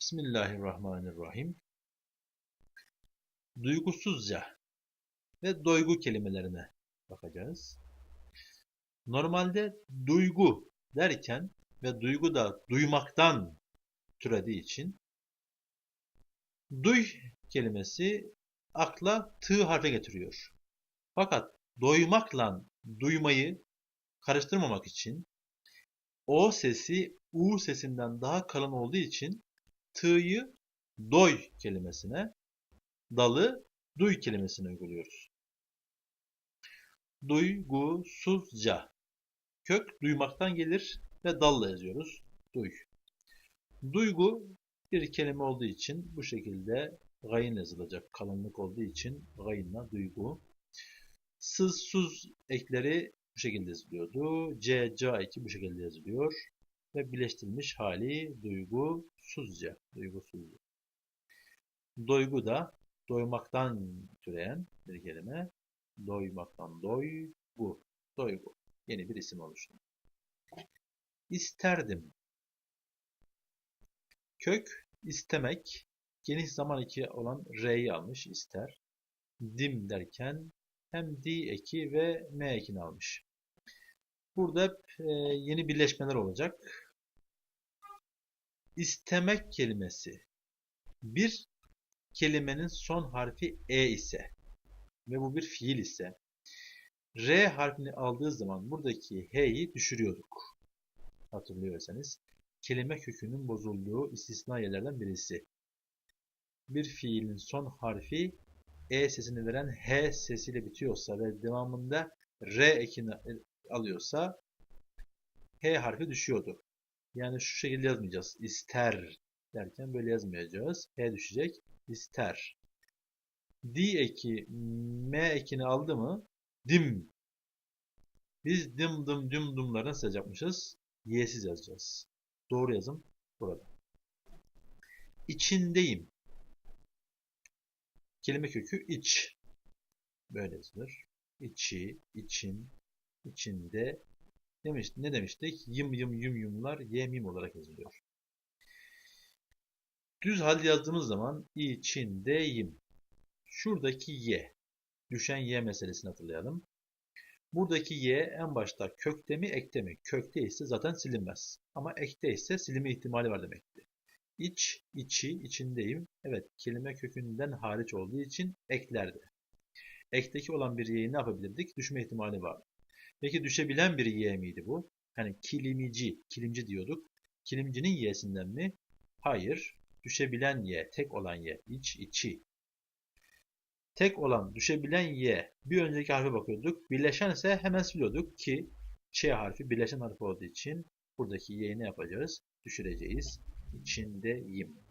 Bismillahirrahmanirrahim. Duygusuzca ve doygu kelimelerine bakacağız. Normalde duygu derken ve duygu da duymaktan türediği için duy kelimesi akla tı harfe getiriyor. Fakat doymakla duymayı karıştırmamak için o sesi u sesinden daha kalın olduğu için t'yı doy kelimesine, dalı duy kelimesine uyguluyoruz. Duygusuzca. Kök duymaktan gelir ve dalla yazıyoruz. Duy. Duygu bir kelime olduğu için bu şekilde gayın yazılacak. Kalınlık olduğu için gayınla duygu. Sız, suz ekleri bu şekilde yazılıyordu. C, C2 bu şekilde yazılıyor. Ve birleştirilmiş hali duygu, suzca. Duygusuzca. Doygu da doymaktan türeyen bir kelime. Doymaktan doygu. Doygu. Yeni bir isim oluştu. İsterdim. Kök istemek. Geniş zaman eki olan R'yi almış ister. Dim derken hem D eki ve M ekini almış. Burada e, yeni birleşmeler olacak. İstemek kelimesi bir kelimenin son harfi E ise ve bu bir fiil ise R harfini aldığı zaman buradaki H'yi düşürüyorduk. Hatırlıyorsanız kelime kökünün bozulduğu istisna yerlerden birisi. Bir fiilin son harfi E sesini veren H sesiyle bitiyorsa ve devamında R ekini alıyorsa H harfi düşüyordu. Yani şu şekilde yazmayacağız. İster derken böyle yazmayacağız. H düşecek. İster. D eki M ekini aldı mı dim. Biz dim dım dim dumları nasıl yazacakmışız? Y'siz yazacağız. Doğru yazım burada. İçindeyim. Kelime kökü iç. Böyle yazılır. İçi, için, içinde demiş, ne demiştik? Yım yım yum yumlar yemim olarak yazılıyor. Düz halde yazdığımız zaman içindeyim. Şuradaki y. Düşen y meselesini hatırlayalım. Buradaki y en başta kökte mi ekte mi? Kökte ise zaten silinmez. Ama ekte ise silme ihtimali var demekti. İç, içi, içindeyim. Evet kelime kökünden hariç olduğu için eklerdi. Ekteki olan bir y'yi ne yapabilirdik? Düşme ihtimali var. Peki düşebilen bir y miydi bu? Hani kilimici, kilimci diyorduk. Kilimcinin y'sinden mi? Hayır. Düşebilen y, tek olan y, iç, içi. Tek olan, düşebilen y. Bir önceki harfe bakıyorduk. Birleşen ise hemen siliyorduk ki ç harfi birleşen harfi olduğu için buradaki y'yi ne yapacağız? Düşüreceğiz. İçindeyim.